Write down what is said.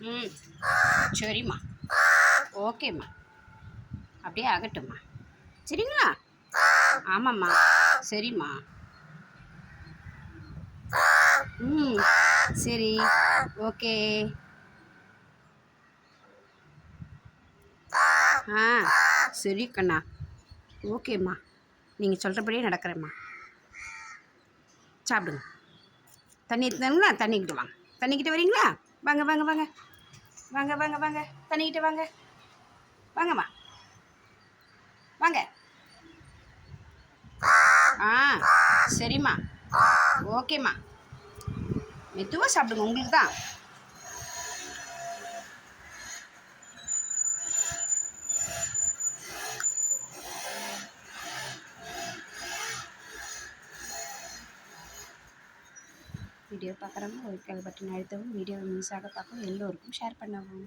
ம். சரிம்மா. ஓகேம்மா. அப்படியே ஆகட்டும்மா சரிங்களா? ஆமாம்மா. சரிம்மா. ம். சரி. ஓகே. ஆ. சரி கண்ணா. ஓகேம்மா. நீங்கள் சொல்கிறபடியே நடக்கிறேம்மா. சாப்பிடுங்க. தண்ணி எடுத்துங்களா தண்ணிக்கிட்டு வாங்க. தண்ணிக்கிட்ட வரீங்களா? வாங்க வாங்க வாங்க. வாங்க வாங்க வாங்க. தண்ணிக்கிட்ட வாங்க. வாங்கம்மா. வாங்க. ஆ சரிம்மா. ஓகேம்மா. மெதுவாக சாப்பிடுங்க உங்களுக்கு தான் வீடியோ பார்க்குறவங்க ஒரு கல் பட்டன் அழுத்தவும் வீடியோவை மிஸ் ஆக பார்க்கவும் எல்லோருக்கும் ஷேர் பண்ணவும்.